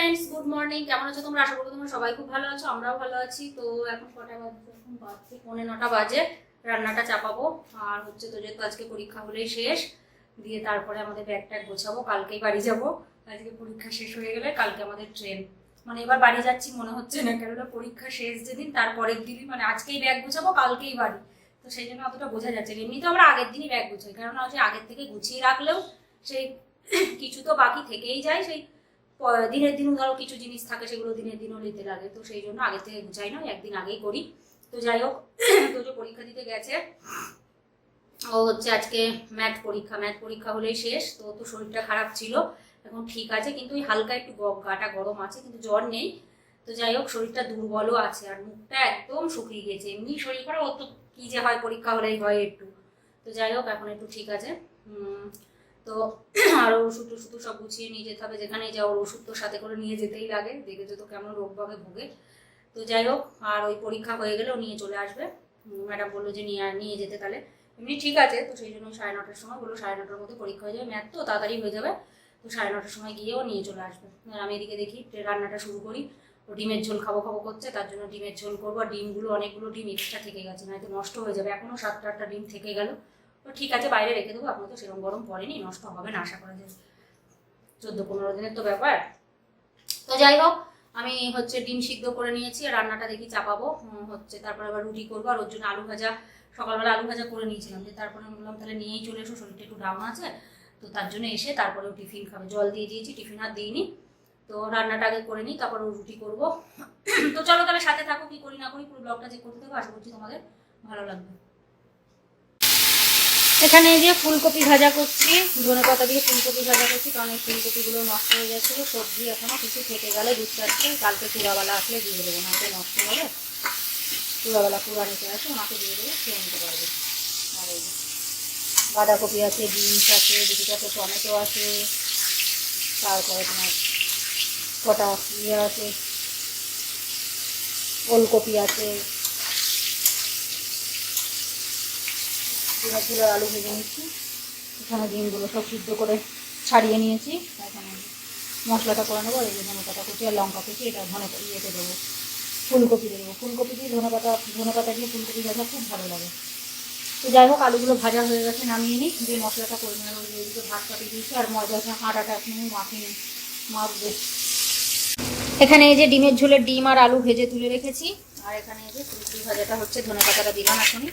Friends good morning কেমন আছো তোমরা? আশা করি তোমরা সবাই খুব ভালো আছো, আমরাও ভালো আছি। তো এখন কটা বাজে? এখন বাজছে পৌনে নটা বাজে। রান্নাটা চাপাবো। আর হচ্ছে তো যেহেতু আজকে পরীক্ষা হলেই শেষ, দিয়ে তারপরে আমাদের ব্যাগ ট্যাগ গোছাবো। কালকেই বাড়ি যাব। আজকে পরীক্ষা শেষ হয়ে গেলে কালকে আমাদের ট্রেন মানে এবার বাড়ি যাচ্ছি মনে হচ্ছে না, কেননা পরীক্ষা শেষ যেদিন তারপরের দিনই মানে আজকেই ব্যাগ গোছাবো, কালকেই বাড়ি। তো সেই জন্য অতটা বোঝা যাচ্ছে না। এমনিতে আমরা আগের দিনই ব্যাগ গোছাই। কেননা হচ্ছে আগের থেকে গুছিয়ে রাখলেও সেই কিছু তো বাকি থেকেই যায়, সেই দিনের দিনও ধরো কিছু জিনিস থাকে সেগুলো দিনের দিনও নিতে লাগে। তো সেই জন্য আগে থেকে গুছাই না একদিন আগেই করি। তো যাই হোক যে পরীক্ষা দিতে গেছে, ও হচ্ছে আজকে ম্যাথ পরীক্ষা। ম্যাথ পরীক্ষা হলেই শেষ, তো তো শরীরটা খারাপ ছিল, এখন ঠিক আছে, কিন্তু ওই হালকা একটু গাটা গরম আছে, কিন্তু জ্বর নেই। তো যাই হোক, শরীরটা দুর্বলও আছে, আর মুখটা একদম শুকিয়ে গেছে। এমনি শরীর খারাপ ওর তো কী যে হয়, পরীক্ষা হলেই হয় একটু। তো যাই হোক, এখন একটু ঠিক আছে। তো আর ওষুধ টষুধ সব গুছিয়ে নিয়ে যেতে হবে। যেখানে যাও ওষুধ তো সাথে করে নিয়ে যেতেই লাগে। দেখেছ তো কেমন রোগ বাগে ভোগে। তো যাই হোক, আর ওই পরীক্ষা হয়ে গেলে ও নিয়ে চলে আসবে। ম্যাডাম বলল যে নিয়ে নিয়ে যেতে তাহলে। এমনি ঠিক আছে, তো সেই জন্য সাড়ে নটার সময় বলল, সাড়ে নটার মধ্যে পরীক্ষা হয়ে যাবে। ম্যাথ তো তাড়াতাড়ি হয়ে যাবে, তো সাড়ে নটার সময় গিয়েও নিয়ে চলে আসবে। আমি এদিকে দেখি রান্নাটা শুরু করি, ও ডিমের ঝোল খাব খাব করছে, তার জন্য ডিমের ঝোল করব। আর ডিমগুলো, অনেকগুলো ডিম এক্সট্রা থেকে গেছে, নয়তো নষ্ট হয়ে যাবে। এখনও সাতটা আটটা ডিম থেকে গেল। তো ঠিক আছে, বাইরে রেখে দেবো আপনার তো সেরকম গরম পড়েনি, নষ্ট হবে না, আশা করা যায়। চোদ্দ পনেরো দিনের তো ব্যাপার। তো যাই হোক, আমি হচ্ছে ডিম সিদ্ধ করে নিয়েছি রান্নাটা দেখি চাপাবো হচ্ছে তারপর আবার রুটি করব, আর ওর জন্য আলু ভাজা, সকালবেলা আলু ভাজা করে নিয়েছিলাম। যে তারপরে আমি বললাম, তাহলে নিয়েই চলে এসো, শরীরটা একটু ডাউন আছে। তো তার জন্য এসে তারপরে ও টিফিন খাবে। জল দিয়ে দিয়েছি, টিফিন আর দিইনি। তো রান্নাটা আগে করে নিই, তারপর রুটি করব। তো চলো তাহলে সাথে থাকো, কি করি না করি, পুরো ব্লগটা যে করতে থাকো, আশা করছি তোমাদের ভালো লাগবে। এখানে যে ফুলকপি ভাজা করছি। ধনে পাতা দিয়ে ফুলকপি ভাজা করছি, কারণ এই ফুলকপিগুলো নষ্ট হয়ে যাচ্ছিল। সবজি এখনও কিছু থেকে গেলে দুধ চারটে কালকে চূড়াবেলা আসলে দিয়ে দেবো, না নষ্ট হবে। চূড়াবেলা কুড়া নিতে আসে, ওনাকে দিয়ে দেবো খেয়ে নিতে পারবে। আর এই বাঁধাকপি আছে, বিনস আছে, দুটি চারটে টমেটো আছে। তারপরে তোমার কটা ইয়ে আছে, ওলকপি আছে। ডিমের ঝোলের আলু ভেজে নিচ্ছি। এখানে ডিমগুলো সব সিদ্ধ করে ছাড়িয়ে নিয়েছি। এখানে মশলাটা করে নেব এই যে ধনে পাতা কুচি আর লঙ্কা কুচি, এটা ধনে ইয়েতে দেবো, ফুলকপি দেবো। ফুলকপি দিয়ে ধনে পাতা ধনে পাতা দিয়ে ফুলকপি ভাজা খুব ভালো লাগে। তো যাই হোক, আলুগুলো ভাজা হয়ে গেছে, নামিয়ে নিই। দিয়ে মশলাটা করে নেব ওইদিকে ভাত পাঠিয়ে দিয়েছি, আর মজা আটাটা এখন মাখিয়ে মাখবো। এখানে এই যে ডিমের ঝোলের ডিম আর আলু ভেজে তুলে রেখেছি। আর এখানে এই যে ফুলকপি ভাজাটা হচ্ছে, ধনে পাতাটা দিলাম এখনই।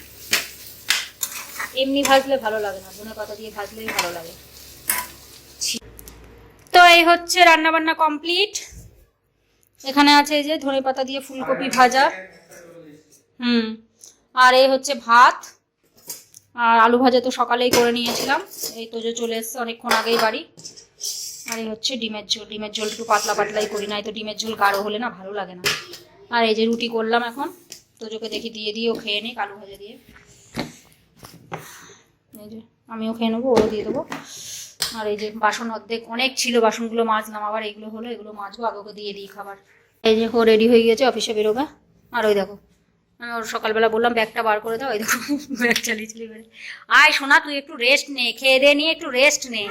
এমনি ভাজলে ভালো লাগে না, ধনে পাতা দিয়ে ভাজলেই ভালো লাগে। তো এই হচ্ছে রান্না বান্না কমপ্লিট। এখানে আছে এই যে ধনে পাতা দিয়ে ফুলকপি ভাজা। হুম, আর এই হচ্ছে ভাত। আর আলু ভাজা তো সকালেই করে নিয়েছিলাম, এই তো যে চলে এসছে অনেকক্ষণ আগেই বাড়ি। আর এই হচ্ছে ডিমের ঝোল ডিমের ঝোল একটু পাতলা পাতলাই করি না এই তো ডিমের ঝোল গাঢ় হলে না ভালো লাগে না। আর এই যে রুটি করলাম এখন তোজোকে দেখি দিয়ে দিয়ে ও খেয়ে নিক আলু ভাজা দিয়ে। এই যে, আমিও খেয়ে নেব, ওরও দিয়ে দেবো। আর এই যে বাসন অর্ধেক, অনেক ছিল, বাসনগুলো মাজলাম, আবার এগুলো হলো, এগুলো মাজবো আগে দিয়ে দিই খাবার। এই যে ও রেডি হয়ে গেছে অফিসে বেরোবে। আর ওই দেখো আমি ওর সকালবেলা বললাম, ব্যাগটা বার করে দাও, ওই দেখো, ব্যাগ চালিয়ে চালিয়ে বেরোয়। আয় সোনা, তুই একটু রেস্ট নে, খেয়ে দিয়ে নিয়ে একটু রেস্ট নে।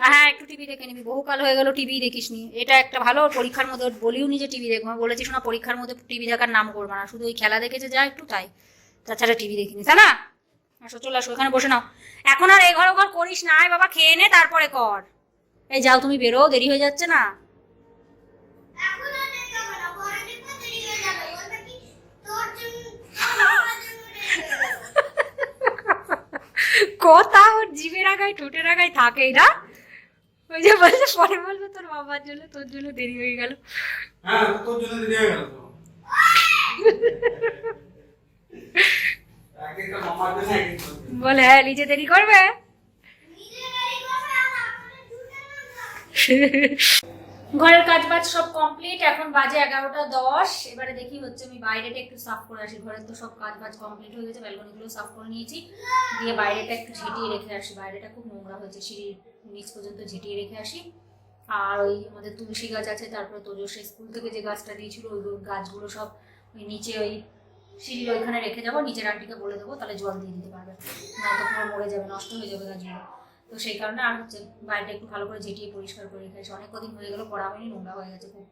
হ্যাঁ একটু টিভি দেখে নিবি। বহুকাল হয়ে গেল টিভি দেখিস নি এটা একটা ভালো পরীক্ষার মধ্যে বলিও নি যে টিভি দেখব। আমি বলেছি শোনা পরীক্ষার মধ্যে টিভি দেখার নাম করবে না। শুধু ওই খেলা দেখেছে, যা একটু তাই। তাছাড়া টিভি দেখিনি, তাই না? আসো চলে আসো এখানে বসে নাও। এখন আর এঘর ওঘর করিস না আয় বাবা খেয়ে নে তারপরে কর। এই যাও তুমি বেরো দেরি হয়ে যাচ্ছে না। কথা ওর জিভের আগায় ঠোঁটের আগায় থাকেই না। ওই যে বলছে পরে বলবে তোর বাবার জন্য তোর জন্য দেরি হয়ে গেল। হ্যাঁ তোর জন্য দেরি হয়ে গেল তো এক একটা মামার জন্য এক একটা তোর জন্য। বলে হ্যাঁ নিজে দেরি করবে। ঘরের কাজ বাজ সব কমপ্লিট, এখন বাজে এগারোটা দশ। এবারে দেখি হচ্ছে আমি বাইরেটা একটু সাফ করে আসি। ঘরের তো সব কাজ বাজ কমপ্লিট হয়ে গেছে ব্যালকনিগুলো সাফ করে নিয়েছি। দিয়ে বাইরেটা একটু ঝেঁটিয়ে রেখে আসি। বাইরেটা খুব নোংরা হয়েছে, সিঁড়ির নিচ পর্যন্ত ঝেঁটিয়ে রেখে আসি। আর ওই আমাদের তুলসী গাছ আছে, তারপরে তোজসে স্কুল থেকে যে গাছটা দিয়েছিল, ওই গাছগুলো সব ওই নিচে ওই সিঁড়ির ওইখানে রেখে যাব নিচের আন্টিকে বলে দেবো, তাহলে জল দিয়ে দিতে পারবে। নয়তো পুরো মরে যাবে, নষ্ট হয়ে যাবে গাছগুলো তো সেই কারণে আর হচ্ছে বাইরেটা একটু ভালো করে ঝেঁটিয়ে পরিষ্কার করে রেখে রেখেছি অনেক কদিন হয়ে গেলো পড়া হয়নি, নোংরা হয়ে গেছে খুব।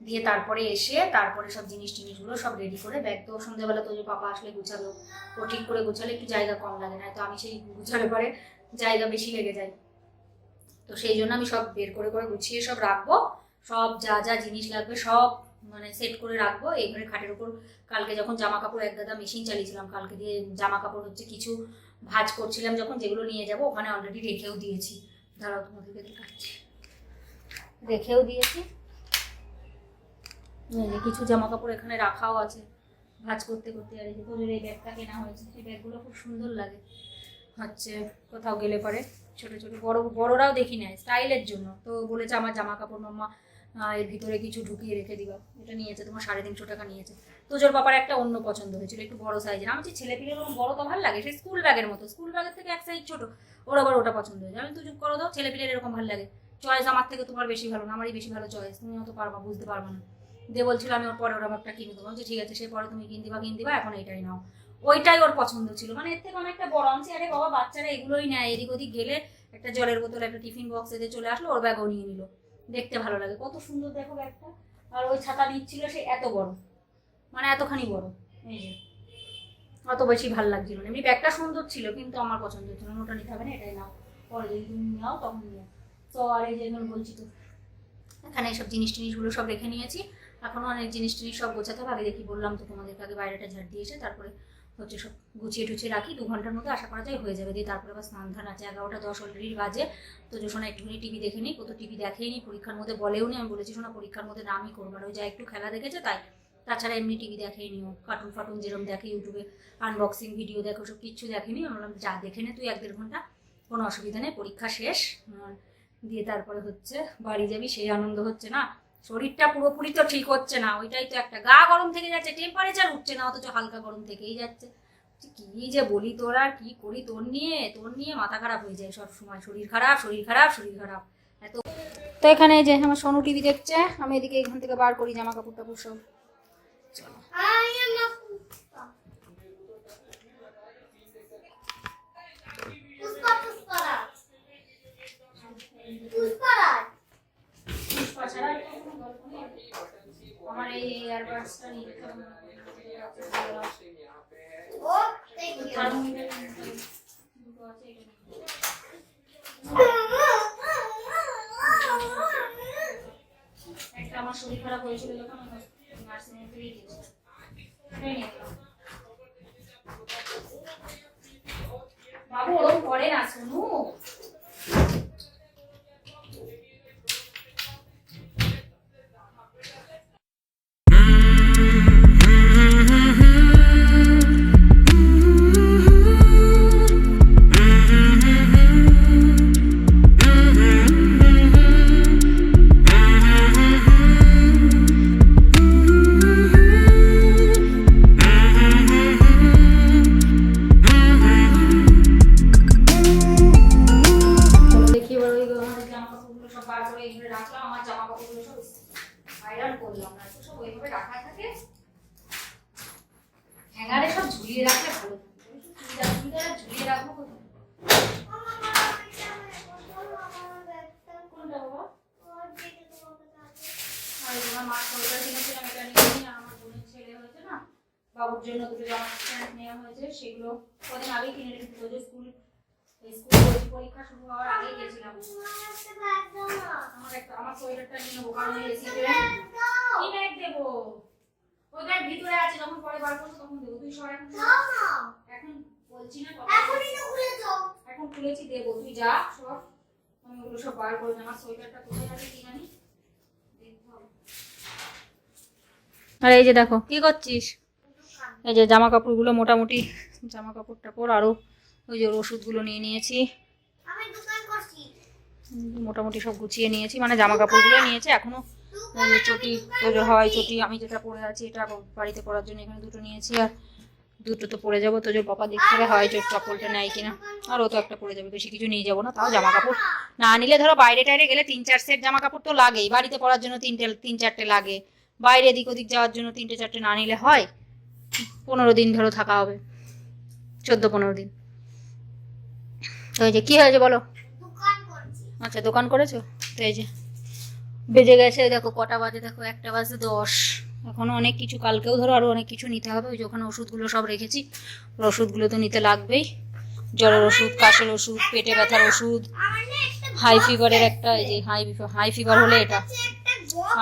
দিয়ে তারপরে এসে, তারপরে সব জিনিস টিনিসগুলো সব রেডি করে ব্যাগ তো সন্ধ্যাবেলা তো যে পাপা আসলে গুছালো, ও ঠিক করে গুছালে একটু জায়গা কম লাগে না তো আমি সেই গুছালে পরে জায়গা বেশি লেগে যায়। তো সেই জন্য আমি সব বের করে করে গুছিয়ে সব রাখব, সব যা যা জিনিস লাগবে সব মানে সেট করে রাখব। এই খাটের উপর কালকে যখন জামা কাপড় এক গাদা মেশিন চালিয়েছিলাম, কালকে দিয়ে জামা কাপড় হচ্ছে কিছু ভাজ করছিলাম যখন, যেগুলো নিয়ে যাব, ওখানে অলরেডি রেখেও দিয়েছি। দাঁড়াও তোমাদেরকে দেখাচ্ছি। রেখেও দিয়েছি। কিছু জামা কাপড় এখানে রাখাও আছে ভাজ করতে করতে। আর এই যে তোদের এই ব্যাগটা কেনা হয়েছে। এই ব্যাগগুলো খুব সুন্দর লাগে। হচ্ছে কোথাও গেলে পরে ছোট ছোট, বড়, বড়রাও দেখি নেয় স্টাইলের জন্য। তো বলেছে আমার জামা কাপড় মাম্মা এর ভিতরে কিছু ঢুকিয়ে রেখে দিবা। এটা নিয়েছে তোমার সাড়ে তিনশো টাকা নিয়েছে। তোজোর বাবার একটা অন্য পছন্দ হয়েছিল একটু বড় সাইজের আমি ছেলে পিলে বড় তো ভালো লাগে? সেই স্কুল ব্যাগের মতো। স্কুল ব্যাগের থেকে এক সাইজ ছোট। ওর আবার ওটা পছন্দ হয়েছে। আমি তুই করো দাও ছেলে পিলের এরকম ভালো লাগে। চয়েস আমার থেকে তোমার বেশি ভালো না আমারই বেশি ভালো চয়েস তুমি অত পারবা বুঝতে পারবা না। দিয়ে বলছিল আমি ওর পরে ওর একটা কিনে দেবো। বলছি, ঠিক আছে সে পরে তুমি কিন দিবা কিন দিবা এখন এইটাই নাও। ওইটাই ওর পছন্দ ছিল। মানে এর থেকে অনেকটা বড়। আমি আরে বাবা বাচ্চারা এগুলোই নেয়। এদিক ওদিক গেলে একটা জলের বোতল একটা টিফিন বক্স এতে চলে আসলো ওর ব্যাগও নিয়ে নিল। দেখতে ভালো লাগে। কত সুন্দর দেখো ব্যাগটা। আর ওই ছাতা নিচ্ছিল সে এত বড়। মানে এতখানি বড়। এই যে। অত বেশি ভালো লাগছিল না। এমনি ব্যাগটা সুন্দর ছিল, কিন্তু আমার পছন্দ হচ্ছিল না। ওটা নিতে হবে না, এটাই নাও। পরে যদি তুমি নাও, তখন নিও। তো আর এই যে বলছি তো, এখানে সব জিনিস টিনিসগুলো সব রেখে নিয়েছি। এখনও অনেক জিনিস টিনিস সব গোছাতে হবে। আগে দেখি বললাম তো তোমাদেরকে, আগে বাইরেটা ঝাড় দিয়ে এসে তারপরে হচ্ছে সব গুছিয়ে টুছিয়ে রাখি, দু ঘণ্টার মধ্যে আশা করা যায় হয়ে যাবে। দিয়ে তারপরে আবার স্নান ধান আছে, এগারোটা দশ অলরেডি বাজে। তো যে শোনা একটুখানি টিভি দেখে নিই, কত টিভি দেখেই নি পরীক্ষার মধ্যে বলেও নি আমি বলেছি, শোনা, পরীক্ষার মধ্যে নামই করব না। ওই যা একটু খেলা দেখেছে তাই। তাছাড়া এমনি টিভি দেখেই নিও কার্টুন ফার্টুন যেরকম দেখে ইউটিউবে আনবক্সিং ভিডিও দেখো সব কিচ্ছু দেখেনি। আমি বললাম, যা দেখে নে তুই এক দেড় ঘণ্টা, কোনো অসুবিধা নেই, পরীক্ষা শেষ। দিয়ে তারপরে হচ্ছে, বাড়ি যাবি, সেই আনন্দ হচ্ছে না। শরীরটা পুরোপুরি তো ঠিক হচ্ছে না, ওইটাই তো একটা। গা গরম থেকে যাচ্ছে টেম্পারেচার উঠছে না, অথচ হালকা গরম থেকেই যাচ্ছে। কি যে বলি তোরা কি করি, তোর নিয়ে তোর নিয়ে মাথা খারাপ হয়ে যায় সব সময় শরীর খারাপ শরীর খারাপ শরীর খারাপ। এত তো এখানে যে আমার সোনু টিভি দেখছে, আমি এদিকে এখান থেকে বার করি জামা কাপড় টাপড় সব। আমার এই এয়ারবাডসটা নিতে একটা আমার শরীর খারাপ হয়েছিল যখন নার্সিং। বাবু ওরকম করে না শুনু ঝুলিয়ে রাখলে ভালো ঝুলিয়ে রাখব কোথায় বাবুর জন্য দুটো জামা প্যান্ট নেওয়া হয়েছে সেগুলো কদিন আগেই কিনে যে স্কুল স্কুল পরীক্ষা শুরু হওয়ার আগেই গেছিলাম আমার একটা আমার সোয়েটারটা নিয়ে নেব কারণ এসি ব্যাগ দেবো? ব্যাগ ভিতরে আছে যখন পরে বার করব তখন দেবো। তুই সর এখন সর। এখন বলছি না কথা। এখন খুলেছি দেবো। তুই যা সব আমি ওগুলো সব বার করে আমার সোয়েটারটা কোথায় আছে কি জানি? আর এই যে দেখো কি করছিস? এই যে জামা কাপড়গুলো মোটামুটি জামা কাপড় টাপড় আরও ওই যে ওষুধগুলো নিয়ে নিয়েছি। আমি দোকান করছি। মোটামুটি সব গুছিয়ে নিয়েছি। মানে জামা কাপড়গুলো নিয়েছি এখনও ওই যে চটি হাওয়াই চটি আমি যেটা পরে আছি এটা বাড়িতে পরার জন্য এখানে দুটো নিয়েছি আর দুটো তো পরে যাব। তোজোর পাপা দেখতে হাওয়াই চট চপ্পলটা নেয় কিনা। আর ও তো একটা পরে যাবে বেশি কিছু নিয়ে যাব না তাও জামা কাপড় না নিলে ধরো বাইরে টাইরে গেলে তিন চার সেট জামা কাপড় তো লাগেই বাড়িতে পরার জন্য তিনটে তিন চারটে লাগে। বাইরে এদিক ওদিক যাওয়ার জন্য তিনটে চারটে না নিলে হয় পনেরো দিন ধরো থাকা হবে চোদ্দ পনেরো দিন। তো এই যে কি হয়েছে বলো? আচ্ছা দোকান করেছ? তো এই যে বেজে গেছে, দেখো কটা বাজে, দেখো একটা বাজে দশ। এখনও অনেক কিছু, কালকেও ধরো আরও অনেক কিছু নিতে হবে, ওই যে ওষুধগুলো সব রেখেছি। ওষুধগুলো তো নিতে লাগবেই। জ্বরের ওষুধ, কাশের ওষুধ, পেটে ব্যথার ওষুধ হাই ফিভারের একটা, এই যে হাই হাই ফিভার হলে এটা।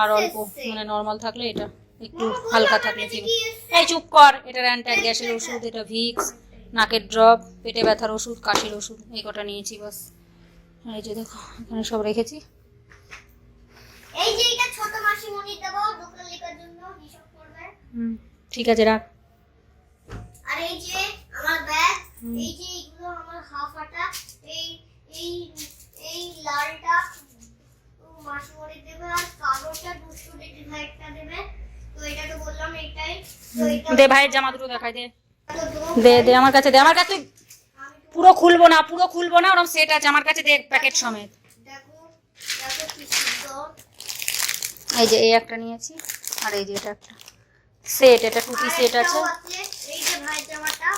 আর অল্প মানে নর্মাল থাকলে এটা, একটু হালকা থাকলে ফিভার এই চুপ কর, এটা অ্যান্টাক গ্যাসের ওষুধ, এটা ভিক্স নাকের ড্রপ পেটে ব্যথার ওষুধ, কাশের ওষুধ, এই কটা নিয়েছি বাস। এই যে দেখো, এখানে সব রেখেছি। এই যে এটা ছোট মাসিমণি দেবো দোকান লেখার জন্য হিসাব করবে। হুম ঠিক আছে রাখ। আর এই যে আমার ব্যাগ এই যে এইগুলো আমার হাফ আটা এই এই এই লালটা ও মাসিমণি দেবে আর কালোটা দুশো ভাইটা দেবে। তো এটা তো বললাম এটাই। দে ভাইয়ের জামা দুটো দেখাই দে। দে দে আমার কাছে দে আমার কাছে পুরো খুলবো না পুরো খুলবো না ওরকম সেট আছে আমার কাছে দেখ প্যাকেট সমেত দেখো দেখো কি সুন্দর এই যে এই একটা নিয়েছি আর এই যে এটা একটা। সেট এটা টুপি সেট আছে। আরেকটাও এই যে ভাই জামাটা।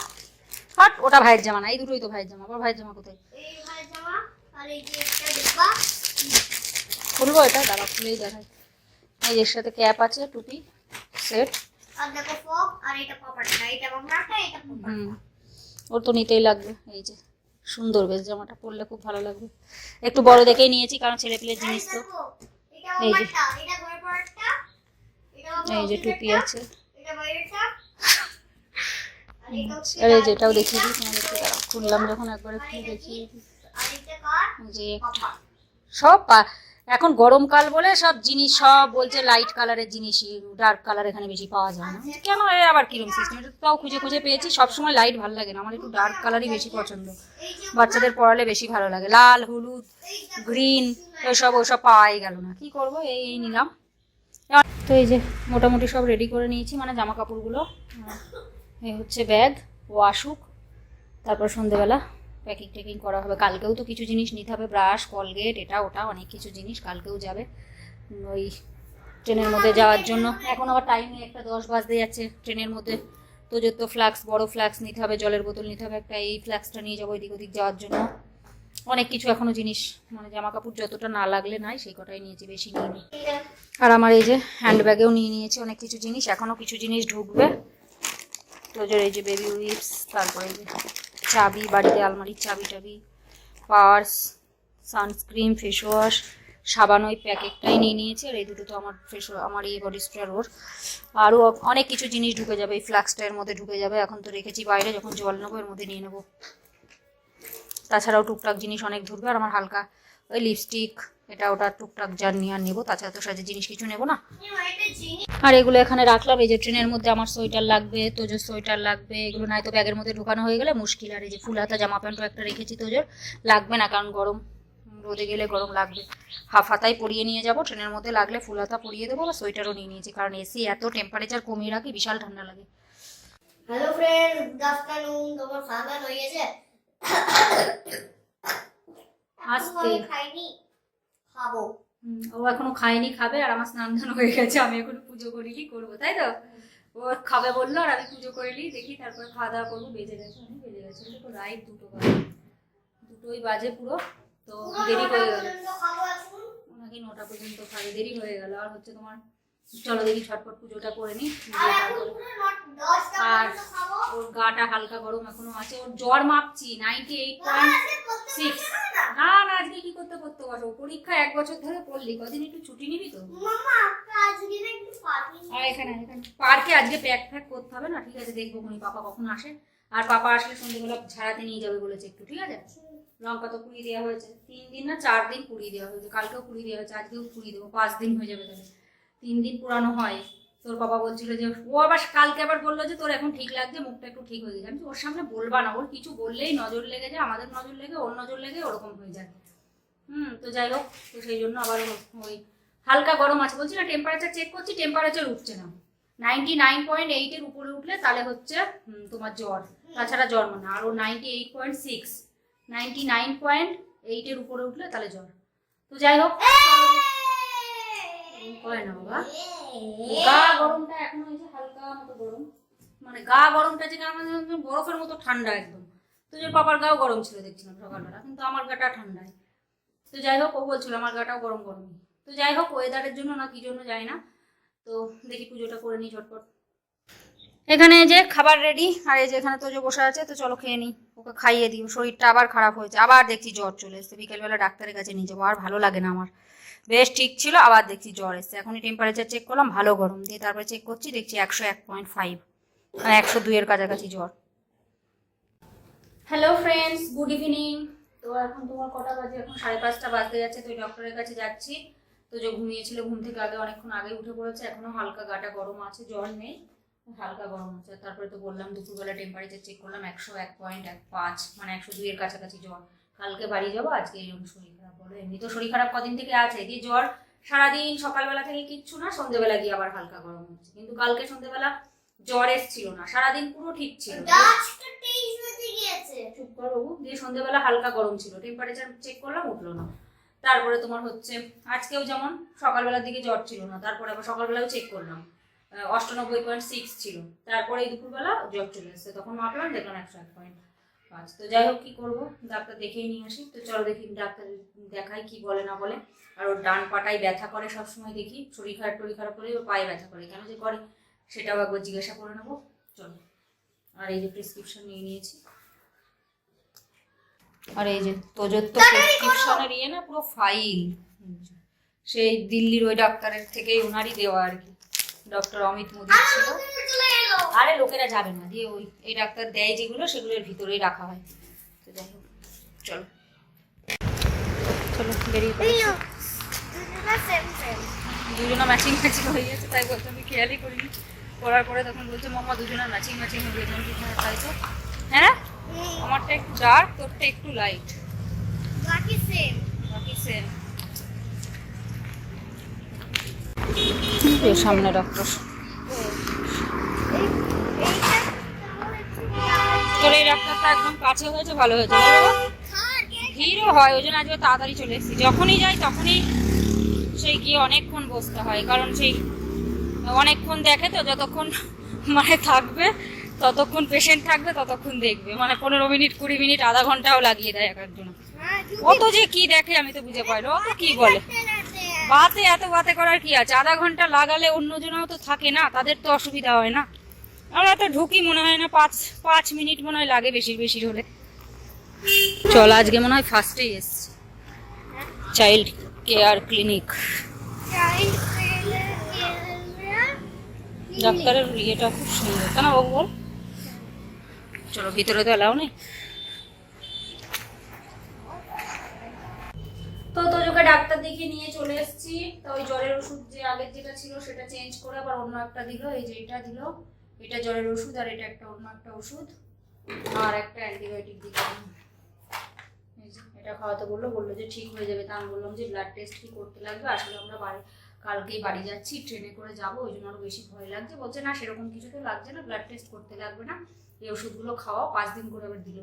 হট ওটা ভাইয়ের জামা না এই দুটোই তো ভাইয়ের জামা আবার ভাইয়ের জামা কোথায়? এই ভাই জামা আর এই যে একটা ডিব্বা খুলবো এটা? দাঁড়া খুলেই দেখাই। এই যে এর সাথে ক্যাপ আছে টুপি সেট ওর তো নিতেই লাগবে এই যে। সুন্দর বেশ জামাটা পরলে খুব ভালো লাগবে। একটু বড় দেখেই নিয়েছি কারণ ছেলে পেলে জিনিস তো। এই যে। এই যে টুপি আছে। আর এই যে এটাও লাল দেখিয়ে দিই তোমাদেরকে খুললাম যখন একবার একটু দেখিয়ে দিই। যে সব এখন গরমকাল বলে সব জিনিস, সব বলছে লাইট কালারের জিনিসই ডার্ক কালার এখানে বেশি পাওয়া যায় না। কেন এ আবার কিরম সিস্টেম এটা তাও খুঁজে খুঁজে পেয়েছি, সবসময় লাইট ভালো লাগে না, আমার একটু ডার্ক কালারই বেশি পছন্দ। বাচ্চাদের পড়ালে বেশি ভালো লাগে, লাল, হলুদ গ্রিন ওইসব ওইসব পাওয়াই গেল না। কি করব? এই এই নিলাম। তো এই যে মোটামুটি সব রেডি করে নিয়েছি মানে জামা কাপড়গুলো এই হচ্ছে ব্যাগ ও আসুক তারপর সন্ধেবেলা। প্যাকিং ট্যাকিং করা হবে। কালকেও তো কিছু জিনিস নিতে হবে ব্রাশ কলগেট এটা, ওটা, অনেক কিছু জিনিস কালকেও যাবে। ওই ট্রেনের মধ্যে যাওয়ার জন্য। এখন আবার টাইম নেই একটা দশ বাজতে যাচ্ছে ট্রেনের মধ্যে। তো যত ফ্লাক্স বড় ফ্লাক্স নিতে হবে, জলের বোতল নিতে হবে, একটা এই ফ্লাক্সটা নিয়ে যাব এদিক ওদিক যাওয়ার জন্য। অনেক কিছু এখনও জিনিস মানে জামা কাপড় যতটা না লাগলে নাই, সেই কটাই নিয়েছি, বেশি নিয়ে আর আমার এই যে হ্যান্ডব্যাগেও নিয়ে নিয়েছি অনেক কিছু জিনিস, এখনও কিছু জিনিস ঢুকবে। তোজোর এই যে বেবি উইপস তারপরে এই যে চাবি, বাড়িতে আলমারির চাবি টাবি, পার্স, সানস্ক্রিন ফেস ওয়াশ সাবান ওই প্যাকেটটাই নিয়ে নিয়েছে আর এই দুটো তো আমার ফেস আমার এই বডি স্প্রে ওর। আরও অনেক কিছু জিনিস ঢুকে যাবে, এই ফ্লাক্সটা এর মধ্যে ঢুকে যাবে, এখন তো রেখেছি বাইরে, যখন জল নেব এর মধ্যে নিয়ে নেব। তাছাড়াও টুকটাক জিনিস অনেক ধরবে আর আমার হালকা ওই লিপস্টিক এটা ওটা টুকটাক নিয়ে আর নেব তাছাড়া তো সাজে জিনিস কিছু নেব না? আর এগুলো এখানে রাখলাম এই যে ট্রেনের মধ্যে আমার সোয়েটার লাগবে তোজোর সোয়েটার লাগবে এগুলো নাই তো ব্যাগের মধ্যে ঢোকানো হয়ে গেলে মুশকিল। আর এই যে ফুল হাতা জামা প্যান্টও একটা রেখেছি তোজোর লাগবে না কারণ গরম রোদে গেলে গরম লাগবে। হাফ হাতাই পরিয়ে নিয়ে যাব ট্রেনের মধ্যে লাগলে ফুল হাতা পরিয়ে দেবো বা সোয়েটারও নিয়ে নিয়েছি কারণ এসি এত টেম্পারেচার কমিয়ে রাখি বিশাল ঠান্ডা লাগে। হ্যালো ফ্রেন্ড গুড আফটারনুন তোমার খাওয়া হয়ে গেছে? আস্তে। খাইনি। খাব। ও এখনও খায়নি খাবে আর আমার স্নান ধান হয়ে গেছে আমি এখন পুজো করি করিনি করব তাই তো? ও খাবে বলল আর আমি পুজো করিনি দেখি তারপরে খাওয়া দাওয়া করব বেজে গেছে অনেক বেজে গেছে দেখো রাইট দুটো বাজে। দুটোই বাজে পুরো তো দেরি হয়ে গেল। নাকি নটা পর্যন্ত খাবে দেরি হয়ে গেল আর হচ্ছে তোমার চলো দেখি ছটপট পুজোটা করে নি। আর পুরো ওর গাটা হালকা গরম এখনও আছে। ওর জ্বর মাপছি নাইনটি এইট পয়েন্ট আজকে সিক্স না? না আজকে কি করতে করতে বসো? পরীক্ষা এক বছর ধরে পড়লি কদিন একটু ছুটি নিবি তো? এখানে এখানে। পার্কে আজকে প্যাক ফ্যাক করতে হবে না? ঠিক আছে দেখব উনি পাপা কখন আসে। আর পাপা আসলে সন্ধ্যেবেলা ঝাড়াতে নিয়ে যাবে বলেছে একটু ঠিক আছে? লঙ্কা তো পুড়িয়ে দেওয়া হয়েছে। তিন দিন না চার দিন পুড়িয়ে দেওয়া হয়েছে। কালকেও পুড়িয়ে দেওয়া হয়েছে আজকেও পুড়িয়ে দেবো পাঁচ দিন হয়ে যাবে তাহলে। তিন দিন পুরানো হয়। তোর বাবা বলছিল যে, ও আবার কালকে আবার বলল যে, তোর এখন ঠিক লাগছে, মুখটা একটু ঠিক হয়ে গেছে। আমি ওর সামনে বলবা না, ওর কিছু বললেই নজর লেগে যায়, আমাদের নজর লেগে, ওর নজর লেগে, ওরকম হয়ে যায়। হুম, তো যাই হোক, তো সেই জন্য আবার ওই হালকা গরম আছে। বলছি না টেম্পারেচার চেক করছি টেম্পারেচার উঠছে না। নাইনটি নাইন পয়েন্ট এইটের উপরে উঠলে তাহলে হচ্ছে তোমার জ্বর। তাছাড়া জ্বর মানে আর ও ninety eight point six ninety nine point এইটের উপরে উঠলে তাহলে জ্বর। তো যাই হোক করে গা গরমটা এখন হয়েছে হালকা মতো গরম। মানে গা গরমটা যে কেমন বরফের মতো ঠান্ডা একদম। তো যে পাপার গাও গরম ছিল দেখছিলাম সকালবেলা কিন্তু আমার গাটা ঠান্ডায়। তো তো যাই হোক ও বলছিল আমার গাটাও গরম গরম তো যাই হোক ওয়েদারের জন্য না কি জন্য যাই না। তো দেখি পুজোটা করে নিই ঝটপট। এখানে এই যে খাবার রেডি আর এই যে এখানে তোজো বসে আছে তো চলো খেয়ে নিই। ওকে খাইয়ে দিই শরীরটা আবার খারাপ হয়েছে। আবার দেখছি জ্বর চলে এসছে। বিকেলবেলা ডাক্তারের কাছে নিয়ে যাব আর ভালো লাগে না আমার। বেশ ঠিক ছিল, আবার দেখছি জ্বর এসছে। এখনই টেম্পারেচার চেক করলাম, ভালো গরম। দিয়ে তারপরে চেক করছি, দেখছি একশো এক পয়েন্ট ফাইভ মানে একশো দুইয়ের কাছাকাছি জ্বর। হ্যালো ফ্রেন্ডস গুড ইভিনিং তো এখন তোমার কটা বাজে? এখন সাড়ে পাঁচটা বাজতে যাচ্ছে, তো ডক্টরের কাছে যাচ্ছি। তো যে ঘুমিয়েছিল, ঘুম থেকে আগে অনেকক্ষণ আগে উঠে পড়েছে। এখনও হালকা গাটা গরম আছে, জ্বর নেই, হালকা গরম আছে। তারপরে তো বললাম, দুপুরবেলা টেম্পারেচার চেক করলাম, একশো এক পয়েন্ট এক পাঁচ মানে একশো দুইয়ের কাছাকাছি জ্বর। কালকে বাড়ি যাব, আজকে এরকম শরীর এমনি তো শরীর খারাপ কদিন থেকে আছে দিয়ে জ্বর? সারাদিন সকালবেলা থেকে কিচ্ছু না সন্ধ্যেবেলা গিয়ে আবার হালকা গরম হচ্ছে। কিন্তু কালকে সন্ধ্যেবেলা জ্বর এসছিল না সারাদিন পুরো ঠিক ছিল চুপ কর বাবু দিয়ে সন্ধ্যেবেলা হালকা গরম ছিল। টেম্পারেচার চেক করলাম উঠল না। তারপরে তোমার হচ্ছে আজকেও যেমন সকালবেলার দিকে জ্বর ছিল না তারপরে আবার সকালবেলাও চেক করলাম। অষ্টানব্বই পয়েন্ট সিক্স ছিল। তারপরে এই দুপুরবেলা জ্বর চলে এসেছে। তখন মাপলাম দেখলাম একশো এক পয়েন্ট পাঁচ তো যাই হোক কি করব? ডাক্তার দেখেই নিয়ে আসি। তো চলো দেখি ডাক্তার দেখাই কি বলে না বলে। আর ওর ডান পাটায় ব্যথা করে সবসময় দেখি। শরীর খারাপ টরীর খারাপ করে ওর পায়ে ব্যথা করে। কেন যে করে সেটাও একবার জিজ্ঞাসা করে নেব। চলো। আর এই যে প্রেসক্রিপশন নিয়ে নিয়েছি। আর এই যে তোজোর তো প্রেসক্রিপশনের ইয়ে না পুরো ফাইল সেই দিল্লির ওই ডাক্তারের থেকেই ওনারই দেওয়া আর কি। ডক্টর অমিত মোদির ছিল। আরে লোকেরা যাবে না। দিয়ে ওই এই ডাক্তার দেয় যেগুলো সেগুলোর ভিতরেই রাখা হয়। তো যাই হোক চলো। চলো বেরিয়ে দুজনা দুজনে ম্যাচিং ম্যাচিং হয়ে গেছে তাই বলতে আমি খেয়ালই করিনি। করার পরে তখন বলছে মামা দুজনের ম্যাচিং ম্যাচিং হয়ে গেছে আমি হ্যাঁ তাই তো? হ্যাঁ আমারটা একটু ডার্ক তোরটা একটু লাইট বাকি সেম বাকি সেম সামনে ডক্টর তোর এই ডাক্তারটা একদম কাছে হয়েছে, ভালো হয়েছে। ভিড়ও হয়, ওই জন্য আজকে তাড়াতাড়ি চলে এসেছি। যখনই যাই, তখনই সেই গিয়ে অনেকক্ষণ বসতে হয়। কারণ সেই অনেকক্ষণ দেখে তো, যতক্ষণ মানে থাকবে, ততক্ষণ পেশেন্ট থাকবে, ততক্ষণ দেখবে। মানে পনেরো মিনিট, কুড়ি মিনিট, আধা ঘন্টাও লাগিয়ে দেয় এক একজন অত যে কি দেখে আমি তো বুঝে পাই না। অত কি বলে? বাতে, এত বাতে করার কি আছে? আধা ঘণ্টা লাগালে অন্যজনও তো থাকে না, তাদের তো অসুবিধা হয় না। আমরা তো ঢুকি মনে হয় না, পাঁচ পাঁচ মিনিট মনে হয় লাগে বেশি বেশি হলে। চল, আজকে মনে হয় ফার্স্টেই এসছি। চাইল্ড কেয়ার ক্লিনিক ডাক্তারের ইয়েটা খুব সুন্দর। তাই না বাবু বল? চলো, ভিতরে তো এলাও নেই। তো তোজোকে ডাক্তার দেখিয়ে নিয়ে চলে এসেছি। তো ওই জ্বরের ওষুধ যে আগের যেটা ছিল সেটা চেঞ্জ করে আবার অন্য একটা দিল, এই যে এটা দিল। এটা জ্বরের ওষুধ আর এটা একটা অন্য একটা ওষুধ আর একটা অ্যান্টিবায়োটিক দিল এই যে, এটা খাওয়াতে বলল বলল যে ঠিক হয়ে যাবে তা আমি বললাম যে ব্লাড টেস্ট কি করতে লাগবে? আসলে আমরা বাড়ি, কালকেই বাড়ি যাচ্ছি, ট্রেনে করে যাব, ওই জন্য আরও বেশি ভয় লাগছে। বলছে, না, সেরকম কিছু তো লাগছে না ব্লাড টেস্ট করতে লাগবে না। এই ওষুধগুলো খাওয়া পাঁচ দিন করে আবার দিল।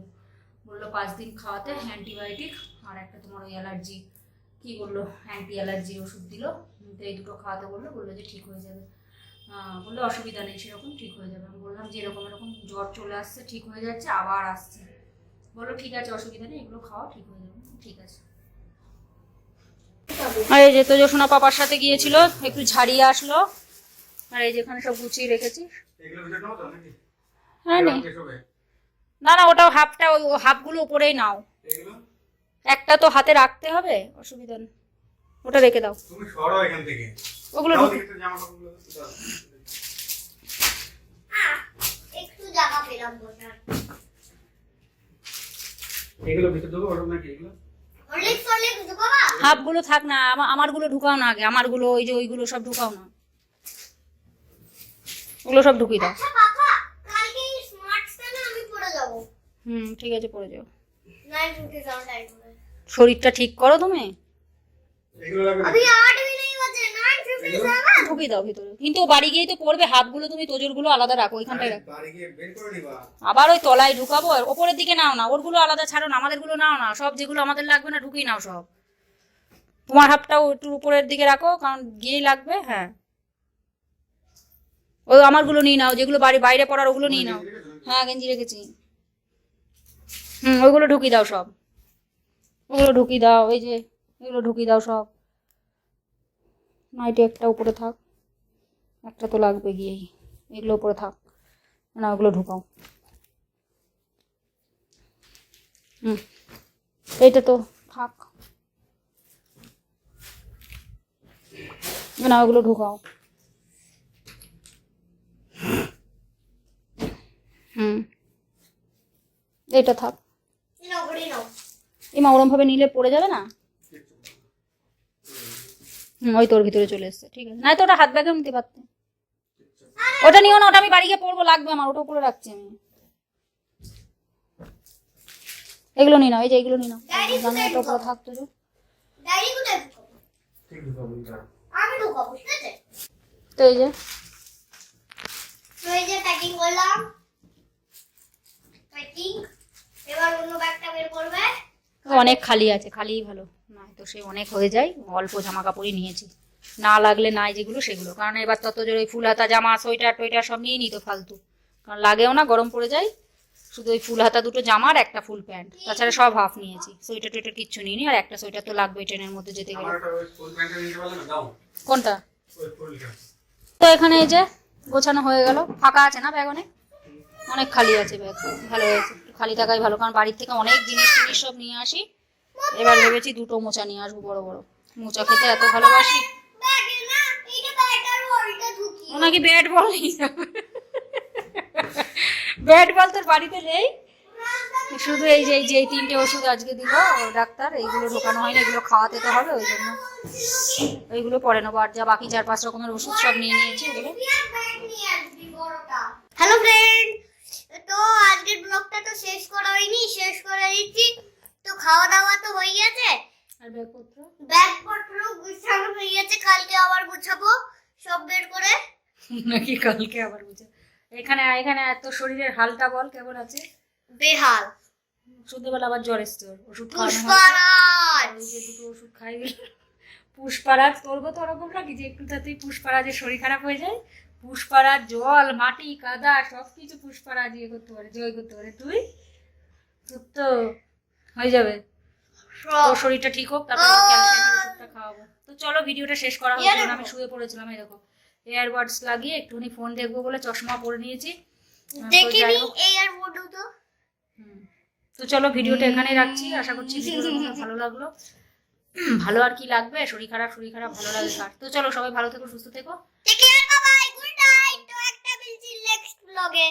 বলল, পাঁচ দিন খাওয়াতে অ্যান্টিবায়োটিক আর একটা তোমার ওই অ্যালার্জি। কী বলল? অ্যান্টি অ্যালার্জির ওষুধ দিল। তো এই দুটো খাওয়াতে বলল বলল যে ঠিক হয়ে যাবে। বলল অসুবিধা নেই সেরকম ঠিক হয়ে যাবে। আমি বললাম যে এরকম এরকম জ্বর চলে আসছে ঠিক হয়ে যাচ্ছে আবার আসছে। বলল ঠিক আছে অসুবিধা নেই এগুলো খাওয়া ঠিক হয়ে যাবে ঠিক আছে। আর এই যে তো যশোনা পাপার সাথে গিয়েছিল একটু ঝাড়িয়ে আসলো। আর এই যেখানে সব গুছিয়ে রেখেছি। হ্যাঁ নেই। না না ওটাও হাফটা ওই হাফগুলো উপরেই নাও। একটা তো হাতে রাখতে হবে অসুবিধা নেই। ওটা রেখে দাও। তুমি সরো এখান থেকে। ওগুলো একটু জায়গা পেলাম এগুলো ভিতরে দেবো ওরকম নাকি এগুলো? থাক না আমার ঢুকাও না আগে আমার ওই যে ওইগুলো সব ঢুকাও না। ওগুলো সব ঢুকিয়ে দাও। হুম ঠিক আছে পড়ে যাও। শরীরটা ঠিক করো তুমি? ঢুকিয়ে দাও ভিতরে। কিন্তু বাড়ি গিয়েই তো পড়বে হাফগুলো তুমি তোজোরগুলো আলাদা রাখো ওইখানটায় রাখো। গিয়ে আবার ওই তলায় ঢুকাবো আর ওপরের দিকে নাও না ওরগুলো আলাদা ছাড়ো না আমাদেরগুলো নাও না সব যেগুলো আমাদের লাগবে না ঢুকিয়ে নাও সব। তোমার হাফটাও একটু উপরের দিকে রাখো কারণ গিয়েই লাগবে হ্যাঁ। ওই আমারগুলো নিয়ে নাও যেগুলো বাড়ি বাইরে পড়ার ওগুলো নিয়ে নাও। হ্যাঁ গেঞ্জি রেখেছি। হুম ওইগুলো ঢুকিয়ে দাও সব। ওগুলো ঢুকিয়ে দাও এই যে এগুলো ঢুকিয়ে দাও সব। নাইটে একটা উপরে থাক একটা তো লাগবে গিয়েই। এগুলো উপরে থাক না ওগুলো ঢুকাও। হুম এইটা তো থাক। না ওগুলো ঢুকাও। হুম এটা থাক। এমা ওরমভাবে নিলে পড়ে যাবে না? ওই তোর ভিতরে চলে এসছে ঠিক আছে। না তো ওটা হাত ব্যাগেও নিতে পারতে ওটা নিও না ওটা আমি বাড়ি গিয়ে পড়ব লাগবে আমার ওটা উপরে রাখছি আমি। এগুলো নিয়ে নাও এই যে এগুলো নিয়ে নাও। কোথায় এটা উপরে থাকতো যে। ডায়েরি কোথায় ঢুকাবো? ঠিক ঢুকাবো আমি ঢুকাবো ঠিক আছে? তো এই যে। তো এই যে প্যাকিং করলাম। প্যাকিং এবার অন্য ব্যাগটা বের করবে। অনেক খালি আছে খালিই ভালো। না তো সে অনেক হয়ে যায় অল্প জামা কাপড়ই নিয়েছি। না লাগলে নাই যেগুলো সেগুলো। কারণ এবার তত জোর ওই ফুল হাতা জামা সোয়েটার টোয়েটার সব নিয়ে নিত ফালতু। কারণ লাগেও না গরম পড়ে যায়। শুধু ওই ফুল হাতা দুটো জামা আর একটা ফুল প্যান্ট। তাছাড়া সব হাফ নিয়েছি। সোয়েটার টোয়েটার কিচ্ছু নিইনি আর একটা সোয়েটার তো লাগবে ট্রেনের মধ্যে যেতে গেলে। কোনটা? তো এখানে এই যে গোছানো হয়ে গেল। ফাঁকা আছে না ব্যাগ অনেক অনেক খালি আছে ব্যাগ। ভালো হয়েছে। খালি থাকাই ভালো। কারণ বাড়ির থেকে অনেক জিনিস টিনিস সব নিয়ে আসি। এবার ভেবেছি দুটো মোচা নিয়ে আসব, বড় বড়। মোচা খেতে এত ভালোবাসি। ব্যাগে না এইটা ব্যাগটার ওইটা ঢুকি ও নাকি ব্যাট বল ব্যাট বল তোর বাড়িতে নেই? শুধু এই যে যে তিনটে ওষুধ আজকে দিল ডাক্তার, এইগুলো ঢোকানো হয় না এগুলো খাওয়াতে তো হবে, ওই জন্য। এইগুলো পরে নেব, আর যা বাকি চার পাঁচ রকমের ওষুধ সব নিয়ে নিয়েছি, ওগুলো। হ্যালো ফ্রেন্ড তো আজকের ব্লগটা তো শেষ করা হয়নি, শেষ করে দিচ্ছি। তো খাওয়া দাওয়া তো হয়ে গেছে। আর ব্যাগপত্র? ব্যাগপত্র গুছানো হয়ে গেছে কালকে আবার গুছাবো সব বের করে। নাকি কালকে আবার বুঝে এখানে এখানে এত শরীরের হালটা বল কেমন আছে? বেহাল। সন্ধ্যেবেলা আবার জ্বর এসছে ওষুধ দুটো ওষুধ খাই গেল। পুষ্পারাজ করব তো ওরকম নাকি যে একটু তাতেই পুষ্পারাজের শরীর খারাপ হয়ে যায়? পুষ্পারাজ জল মাটি কাদা সব কিছু পুষ্পারাজ ইয়ে করতে পারে জয় করতে পারে। তুই? তোর তো হয়ে যাবে। তোর শরীরটা ঠিক হোক তারপর ক্যালসিয়ামের ওষুধটা খাওয়াবো। তো চলো ভিডিওটা শেষ করা হচ্ছে Earbuds? আমি শুয়ে পড়েছিলাম এই দেখো। এয়ারবাডস লাগিয়ে একটুখানি ফোন দেখব বলে চশমা পরে নিয়েছি। দেখিনি বডু তো। তো চলো ভিডিওটা এখানেই রাখছি। আশা করছি ভালো লাগল। ভালো আর কি লাগবে? শরীর খারাপ শরীর খারাপ ভালো লাগে কার? তো চলো সবাই ভালো থেকো সুস্থ থেকো। Take care bye good night তো একটা মিলছি নেক্সট ব্লগে